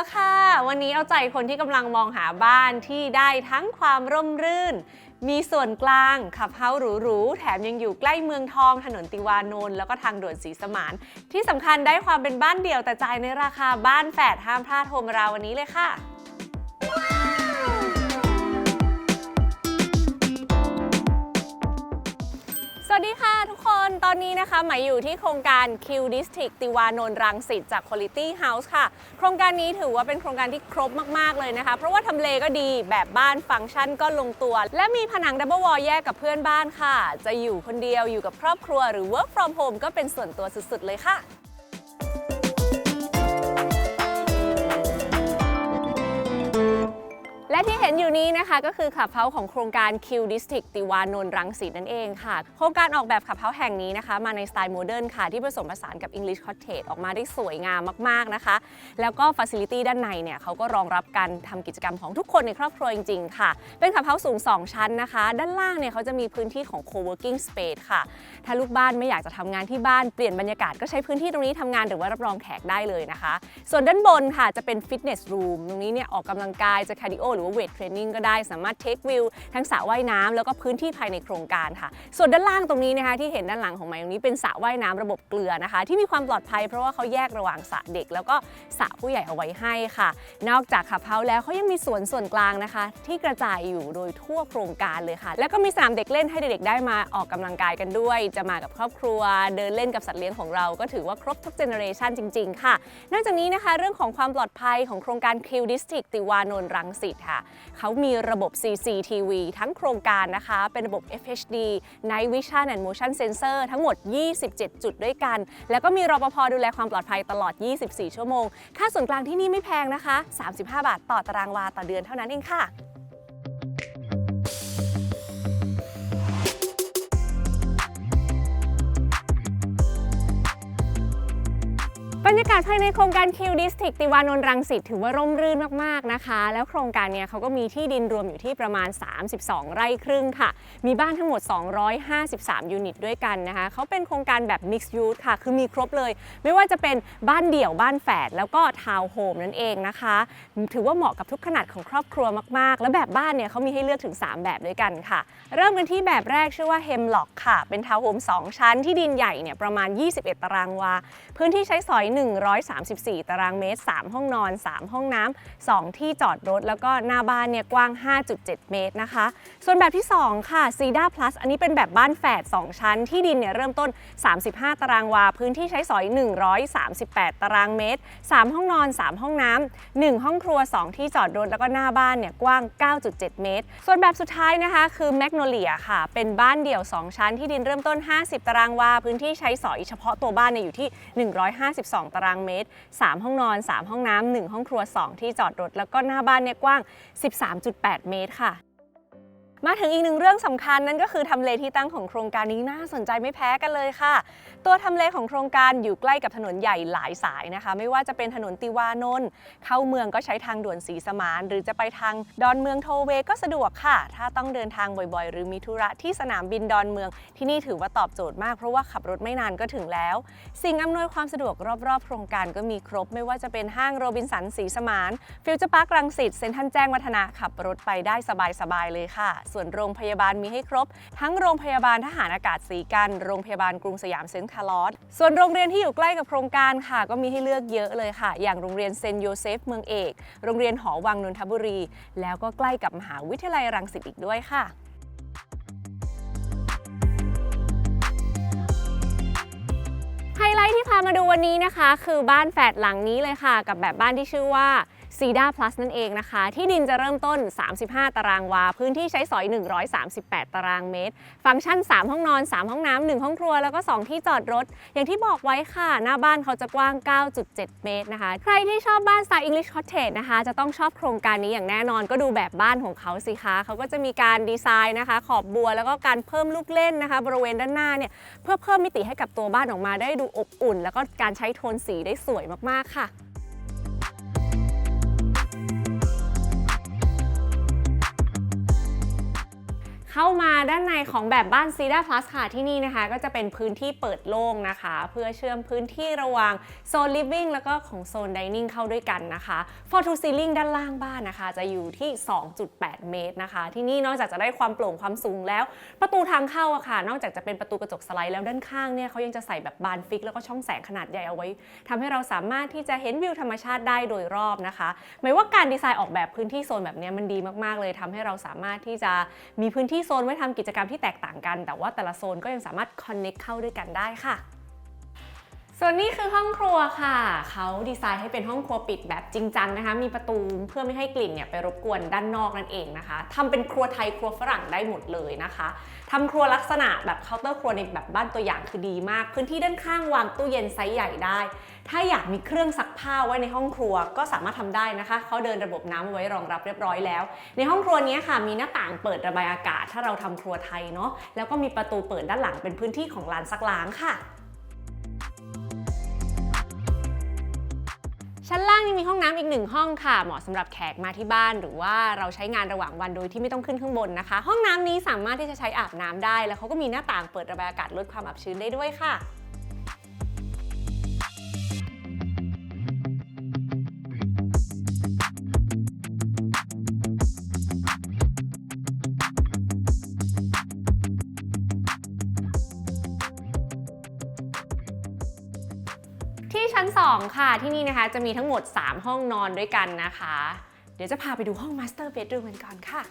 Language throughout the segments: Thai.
แล้วค่ะ วันนี้เอาใจคนที่กำลังมองหาบ้านที่ได้ทั้งความร่มรื่น มีส่วนกลางขับเฮาหรูๆ แถมยังอยู่ใกล้เมืองทองถนนติวานนท์แล้วก็ทางด่วนสีสมาน ที่สำคัญได้ความเป็นบ้านเดี่ยวแต่จ่ายในราคาบ้านแฝดห้ามพลาดโทรมาราวันนี้เลยค่ะ อนนี้นะคะหมายอยู่ที่โครงการ Q District ติวานนท์รังสิตจาก Quality House ค่ะ โครงการนี้ถือว่าเป็นโครงการที่ครบมากๆเลยนะคะ เพราะว่าทำเลก็ดีแบบบ้านฟังก์ชันก็ลงตัว และมีผนังดับเบิลวอลแยกกับเพื่อนบ้านค่ะ จะอยู่คนเดียวอยู่กับครอบครัวหรือ work from home ก็เป็นส่วนตัวสุดๆเลยค่ะ และที่เห็นอยู่นี้นะคะก็คือขับเฮ้าของโครงการ Q District ติวานนท์รังสิตนั่นเองค่ะ โครงการออกแบบขับเฮ้าแห่งนี้นะคะ มาในสไตล์โมเดิร์นค่ะ ที่ผสมผสานกับ English Cottage ออกมาได้สวยงามมาก ๆ นะคะ แล้วก็ฟั c i l i t y ด้านในเนี่ยเขาก็รองรับการทำกิจกรรมของทุกคนในครอบครัวจริง ๆ ค่ะ เป็นขับเฮ้าสูง 2 ชั้นนะคะ ด้านล่างเนี่ยเขาจะมีพื้นที่ของ co-working space ค่ะ ถ้าลูกบ้านไม่อยากจะทำงานที่บ้านเปลี่ยนบรรยากาศก็ใช้พื้นที่ตรงนี้ทำงานหรือว่ารับรองแขกได้เลยนะคะ ส่วนด้านบนค่ะจะเป็น fitness room ตรงนี้เนี่ยออกกำลังกายจะ cardio หรือว่า weight training ก็ได้สามารถ take view ทั้งสระว่ายน้ำแล้วก็พื้นที่ภายในโครงการค่ะ ส่วนด้านล่างตรงนี้นะคะที่เห็นด้านหลังของไมค์ตรงนี้เป็นสระว่ายน้ำระบบเกลือนะคะ ที่มีความปลอดภัยเพราะว่าเขาแยกระหว่างสระเด็ก แล้วก็สระผู้ใหญ่เอาไว้ให้ค่ะ นอกจากขับเฮาแล้วเขายังมีสวนส่วนกลางนะคะ ที่กระจายอยู่โดยทั่วโครงการเลยค่ะ แล้วก็มีสนามเด็กเล่นให้เด็กๆได้มาออกกำลังกายกันด้วย จะมากับครอบครัว เดินเล่นกับสัตว์เลี้ยงของเราก็ถือว่าครบทุกเจเนอเรชันจริง ๆ ค่ะนอกจากนี้นะคะ เรื่องของความปลอดภัยของโครงการ Q District ติวานนท์รังสิตค่ะเขามีระบบ CCTV ทั้งโครงการนะคะ เป็นระบบ FHD Night Vision and Motion Sensor ทั้งหมด 27 จุดด้วยกัน แล้วก็มีรปภดูแลความปลอดภัยตลอด 24 ชั่วโมง ค่าส่วนกลางที่นี่ไม่แพงนะคะ 35 บาทต่อตารางวาต่อเดือนเท่านั้นเองค่ะ รรยากาศภายในโครงการ Q District ติวานนท์รังสิตถือว่าร่มรื่นมากๆนะคะ แล้วโครงการเนี้ยเขาก็มีที่ดินรวมอยู่ที่ประมาณ 32 ไร่ครึ่งค่ะ มีบ้านทั้งหมด 253 ยูนิตด้วยกันนะคะเขาเป็นโครงการแบบ Mixed Use ค่ะ คือมีครบเลย ไม่ว่าจะเป็นบ้านเดี่ยวบ้านแฝดแล้วก็ทาวน์โฮมนั่นเองนะคะ ถือว่าเหมาะกับทุกขนาดของครอบครัวมากๆ แล้วแบบบ้านเนี่ยเขามีให้เลือกถึง 3 แบบด้วยกันค่ะ เริ่มกันที่แบบแรกชื่อว่า Hemlock ค่ะ เป็นทาวน์โฮม2ชั้นที่ดินใหญ่เนี่ยประมาณ 21 ตารางวา พื้นที่ใช้สอย134 ตารางเมตร 3 ห้องนอน 3 ห้องน้ำ2ที่จอดรถ แล้วก็หน้าบ้านเนี่ยกว้าง 5.7 เมตรนะคะ ส่วนแบบที่ 2 ค่ะ Cedar Plus อันนี้เป็นแบบบ้านแฝด2 ชั้น ที่ดินเนี่ยเริ่มต้น 35 ตารางวา พื้นที่ใช้สอย 138 ตารางเมตร 3 ห้องนอน 3 ห้องน้ำ1ห้องครัว 2 ที่จอดรถ แล้วก็หน้าบ้านเนี่ยกว้าง 9.7 เมตร ส่วนแบบสุดท้ายนะคะคือ Magnolia ค่ะ เป็นบ้านเดี่ยว 2 ชั้นที่ดินเริ่มต้น 50 ตารางวา พื้นที่ใช้สอยเฉพาะตัวบ้านเนี่ยอยู่ที่ 152ตารางเมตร 3 ห้องนอน 3 ห้องน้ำ1ห้องครัว 2 ที่จอดรถ แล้วก็หน้าบ้านเนี่ยกว้าง 13.8 เมตรค่ะ มาถึงอีกหนึ่งเรื่องสำคัญนั่นก็คือทำเลที่ตั้งของโครงการนี้น่าสนใจไม่แพ้กันเลยค่ะ ตัวทำเลของโครงการอยู่ใกล้กับถนนใหญ่หลายสายนะคะ ไม่ว่าจะเป็นถนนติวานนท์เข้าเมืองก็ใช้ทางด่วนสีสมาน หรือจะไปทางดอนเมืองโทเวก็สะดวกค่ะ ถ้าต้องเดินทางบ่อยๆ หรือมีธุระที่สนามบินดอนเมือง ที่นี่ถือว่าตอบโจทย์มากเพราะว่าขับรถไม่นานก็ถึงแล้ว สิ่งอำนวยความสะดวกรอบๆ โครงการก็มีครบ ไม่ว่าจะเป็นห้างโรบินสันสีสมานฟิวเจอร์พาร์ครังสิตเซ็นทรัลแจ้งวัฒนะขับรถไปได้สบายๆเลยค่ะส่วนโรงพยาบาลมีให้ครบ ทั้งโรงพยาบาลทหารอากาศสีกัน โรงพยาบาลกรุงสยามเซนต์คาร์ลอสส่วนโรงเรียนที่อยู่ใกล้กับโครงการค่ะ ก็มีให้เลือกเยอะเลยค่ะ อย่างโรงเรียนเซนต์โยเซฟเมืองเอก โรงเรียนหอวังนนทบุรี แล้วก็ใกล้กับมหาวิทยาลัยรังสิตอีกด้วยค่ะไฮไลท์ที่พามาดูวันนี้นะคะ คือบ้านแฝดหลังนี้เลยค่ะ กับแบบบ้านที่ชื่อว่า c e d a Plus นั่นเองนะคะ ที่ดินจะเริ่มต้น 35 ตารางวา พื้นที่ใช้สอย 138 ตารางเมตร ฟังก์ชัน 3 ห้องนอน 3 ห้องน้ำ1ห้องครัว แล้วก็ 2 ที่จอดรถ อย่างที่บอกไว้ค่ะ หน้าบ้านเขาจะกว้าง 9.7 เมตรนะคะ ใครที่ชอบบ้านสไตล์ English Cottage นะคะ จะต้องชอบโครงการนี้อย่างแน่นอน ก็ดูแบบบ้านของเขาสิคะ เขาก็จะมีการดีไซน์นะคะ ขอบบัว แล้วก็การเพิ่มลูกเล่นนะคะ บริเวณด้านหน้าเนี่ย เพื่อเพิ่มมิติให้กับตัวบ้านออกมาได้ดูอบอุ่น แล้วก็การใช้โทนสีได้สวยมากๆค่ะ เข้ามาด้านในของแบบบ้าน c e d a r Plus ค่ะที่นี่นะคะ ก็จะเป็นพื้นที่เปิดโล่งนะคะ เพื่อเชื่อมพื้นที่ระหว่างโซน living แล้วก็ของโซน dining เข้าด้วยกันนะคะ for to ceiling ด้านล่างบ้านนะคะ จะอยู่ที่ 2.8 เมตรนะคะ ที่นี่นอกจากจะได้ความโปร่งความสูงแล้ว ประตูทางเข้าอะค่ะ นอกจากจะเป็นประตูกระจกสไลด์แล้วด้านข้างเนี่ยเขายังจะใส่แบบบานฟิก แล้วก็ช่องแสงขนาดใหญ่เอาไว้ทำให้เราสามารถที่จะเห็นวิวธรรมชาติได้โดยรอบนะคะหมายว่าการดีไซน์ออกแบบพื้นที่โซนแบบนี้มันดีมากๆเลยทำให้เราสามารถที่จะมีพื้นที่ซนไว้ทำกิจกรรมที่แตกต่างกัน แต่ว่าแต่ละโซนก็ยังสามารถคอนเน็กเข้าด้วยกันได้ค่ะส่วนนี้คือห้องครัวค่ะ เขาดีไซน์ให้เป็นห้องครัวปิดแบบจริงจังนะคะ มีประตูเพื่อไม่ให้กลิ่นเนี่ยไปรบกวนด้านนอกนั่นเองนะคะทำเป็นครัวไทยครัวฝรั่งได้หมดเลยนะคะทำครัวลักษณะแบบเคาน์เตอร์ครัวในแบบบ้านตัวอย่างคือดีมาก พื้นที่ด้านข้างวางตู้เย็นไซส์ใหญ่ได้ ถ้าอยากมีเครื่องซักผ้าไว้ในห้องครัวก็สามารถทำได้นะคะเขาเดินระบบน้ำเอาไว้รองรับเรียบร้อยแล้ว ในห้องครัวนี้ค่ะ มีหน้าต่างเปิดระบายอากาศ ถ้าเราทำครัวไทยเนาะแล้วก็มีประตูเปิดด้านหลังเป็นพื้นที่ของลานซักล้างค่ะชั้นล่างยังมีห้องน้ำอีกหนึ่งห้องค่ะ เหมาะสำหรับแขกมาที่บ้าน หรือว่าเราใช้งานระหว่างวันโดยที่ไม่ต้องขึ้นข้างบนนะคะ ห้องน้ำนี้สามารถที่จะใช้อาบน้ำได้ แล้วเขาก็มีหน้าต่างเปิดระบายอากาศลดความอับชื้นได้ด้วยค่ะ 2 ค่ะ ที่นี่นะคะจะมีทั้งหมด 3 ห้องนอนด้วยกันนะคะ เดี๋ยวจะพาไปดูห้องมาสเตอร์เบดรูมกันก่อนค่ะ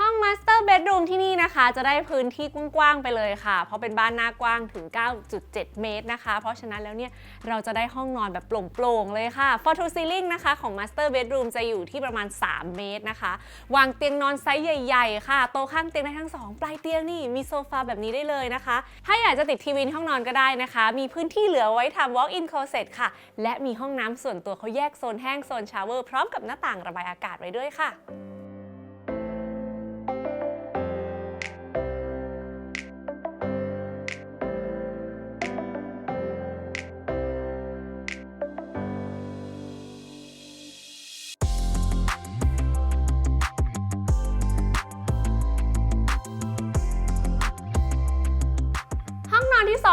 ห้อง Master Bedroom ที่นี่นะคะ จะได้พื้นที่กว้างๆไปเลยค่ะ เพราะเป็นบ้านหน้ากว้างถึง 9.7 เมตรนะคะ เพราะฉะนั้นแล้วเนี่ยเราจะได้ห้องนอนแบบโปร่งๆเลยค่ะ For to ceiling นะคะของ Master Bedroom จะอยู่ที่ประมาณ 3 เมตรนะคะ วางเตียงนอนไซส์ใหญ่ๆ ค่ะ โต๊ะข้างเตียงได้ทั้งสองปลายเตียงนี่มีโซฟาแบบนี้ได้เลยนะคะ ถ้าอยากจะติดทีวีในห้องนอนก็ได้นะคะ มีพื้นที่เหลือไว้ทำ walk in closet ค่ะ และมีห้องน้ำส่วนตัวเขาแยกโซนแห้งโซนชาเวอร์พร้อมกับหน้าต่างระบายอากาศไว้ด้วยค่ะ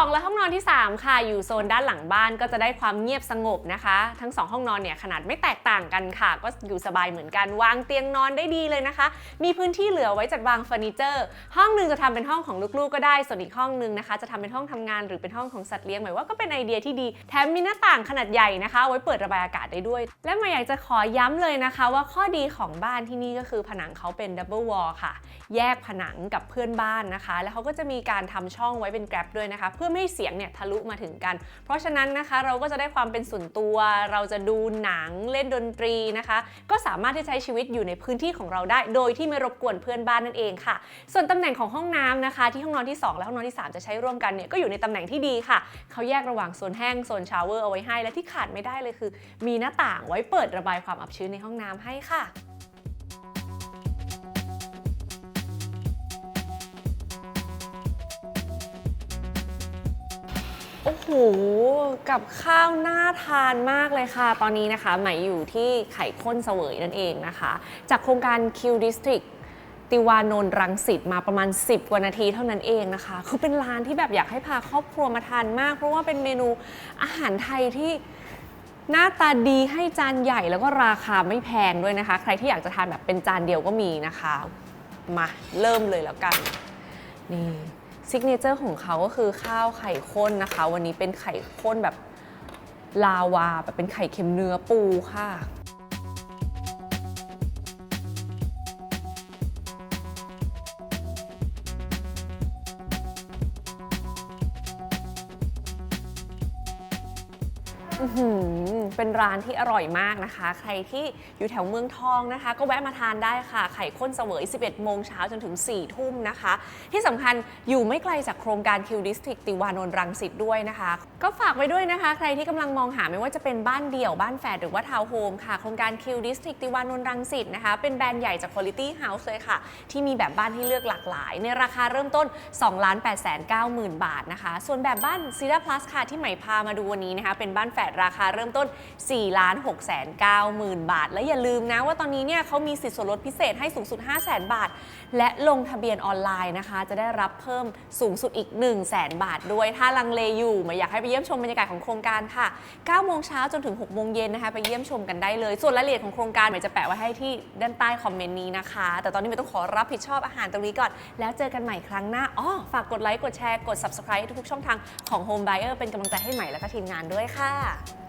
2 และห้องนอนที่ 3 ค่ะ อยู่โซนด้านหลังบ้านก็จะได้ความเงียบสงบนะคะ ทั้ง 2 ห้องนอนเนี่ยขนาดไม่แตกต่างกันค่ะ ก็อยู่สบายเหมือนกันวางเตียงนอนได้ดีเลยนะคะ มีพื้นที่เหลือไว้จัดวางเฟอร์นิเจอร์ ห้องหนึ่งจะทำเป็นห้องของลูกๆก็ได้ ส่วนอีกห้องหนึ่งนะคะ จะทำเป็นห้องทำงานหรือเป็นห้องของสัตว์เลี้ยงหมายว่าก็เป็นไอเดียที่ดี แถมมีหน้าต่างขนาดใหญ่นะคะ ไว้เปิดระบายอากาศได้ด้วย และมาอยากจะขอย้ำเลยนะคะ ว่าข้อดีของบ้านที่นี่ก็คือผนังเขาเป็นดับเบิลวอลค่ะ แยกผนังกับเพื่อนบ้านนะคะ แล้วเขาก็จะมีการทำช่องไว้เป็นแกลบด้วยนะคะเพื่อไม่ให้เสียงเนี่ยทะลุมาถึงกัน เพราะฉะนั้นนะคะเราก็จะได้ความเป็นส่วนตัว เราจะดูหนังเล่นดนตรีนะคะ ก็สามารถที่ใช้ชีวิตอยู่ในพื้นที่ของเราได้ โดยที่ไม่รบกวนเพื่อนบ้านนั่นเองค่ะ ส่วนตำแหน่งของห้องน้ำนะคะ ที่ห้องนอนที่ 2 และห้องนอนที่ 3 จะใช้ร่วมกันเนี่ยก็อยู่ในตำแหน่งที่ดีค่ะเขาแยกระหว่างโซนแห้งโซนชาวเวอร์เอาไว้ให้และที่ขาดไม่ได้เลยคือ มีหน้าต่างไว้เปิดระบายความอับชื้นในห้องน้ำให้ค่ะ หกับข้าวน่าทานมากเลยค่ะ ตอนนี้นะคะหม่อยู่ที่ไข่ข้นเสวยนั่นเองนะคะ จากโครงการ Q District ติวานนท์รังสิตมาประมาณ 10กว่านาทีเท่านั้นเองนะคะ คือเป็นร้านที่แบบอยากให้พาครอบครัวมาทานมาก เพราะว่าเป็นเมนูอาหารไทยที่หน้าตาดีให้จานใหญ่แล้วก็ราคาไม่แพงด้วยนะคะ ใครที่อยากจะทานแบบเป็นจานเดียวก็มีนะคะ มาเริ่มเลยแล้วกัน นี่ ซิกเนเจอร์ของเขาก็คือข้าวไข่ข้นนะคะ วันนี้เป็นไข่ข้นแบบลาวาแบบเป็นไข่เค็มเนื้อปูค่ะ อื้อหือเป็นร้านที่อร่อยมากนะคะ ใครที่อยู่แถวเมืองทองนะคะ ก็แวะมาทานได้ค่ะ ไข่ข้นเสวย 11 โมงเช้าจนถึง 4 ทุ่มนะคะ ที่สำคัญอยู่ไม่ไกลจากโครงการ Q District ติวานนท์รังสิตด้วยนะคะ ก็ฝากไว้ด้วยนะคะ ใครที่กำลังมองหาไม่ว่าจะเป็นบ้านเดี่ยวบ้านแฝดหรือว่าทาวน์โฮมค่ะ โครงการ Q District ติวานนท์รังสิตนะคะ เป็นแบรนด์ใหญ่จาก Quality House เลยค่ะ ที่มีแบบบ้านให้เลือกหลากหลาย ในราคาเริ่มต้น2 8 9 0 0 0 0 บาทนะคะ ส่วนแบบบ้าน c e d a r Plus ค่ะที่ใหม่พามาดูวันนี้นะคะเป็นบ้านแฝดราคาเริ่มต้น 4 ล้าน6แสน9หมื่นบาท และอย่าลืมนะว่าตอนนี้เนี่ยเขามีสิทธิส่วนลดพิเศษให้สูงสุด 5 0 0แสนบาท และลงทะเบียนออนไลน์นะคะ จะได้รับเพิ่มสูงสุดอีก 1 0 0 0 0แสนบาทด้วย ถ้าลังเลอยู่มาอยากให้ไปเยี่ยมชมบรรยากาศของโครงการค่ะ 9 โมงเช้าจนถึง 6 โมงเย็นนะคะ ไปเยี่ยมชมกันได้เลย ส่วนรายละเอียดของโครงการเมย์จะแปะไว้ให้ที่ด้านใต้คอมเมนต์นี้นะคะ แต่ตอนนี้เมย์ต้องขอรับผิดชอบอาหารตรงนี้ก่อน แล้วเจอกันใหม่ครั้งหน้าอ๋อฝากกดไลค์กดแชร์กด subscribe ทุกๆช่องทางของ Home Buyer เป็นกำลังใจให้ใหม่และก็ทีมงานด้วยค่ะ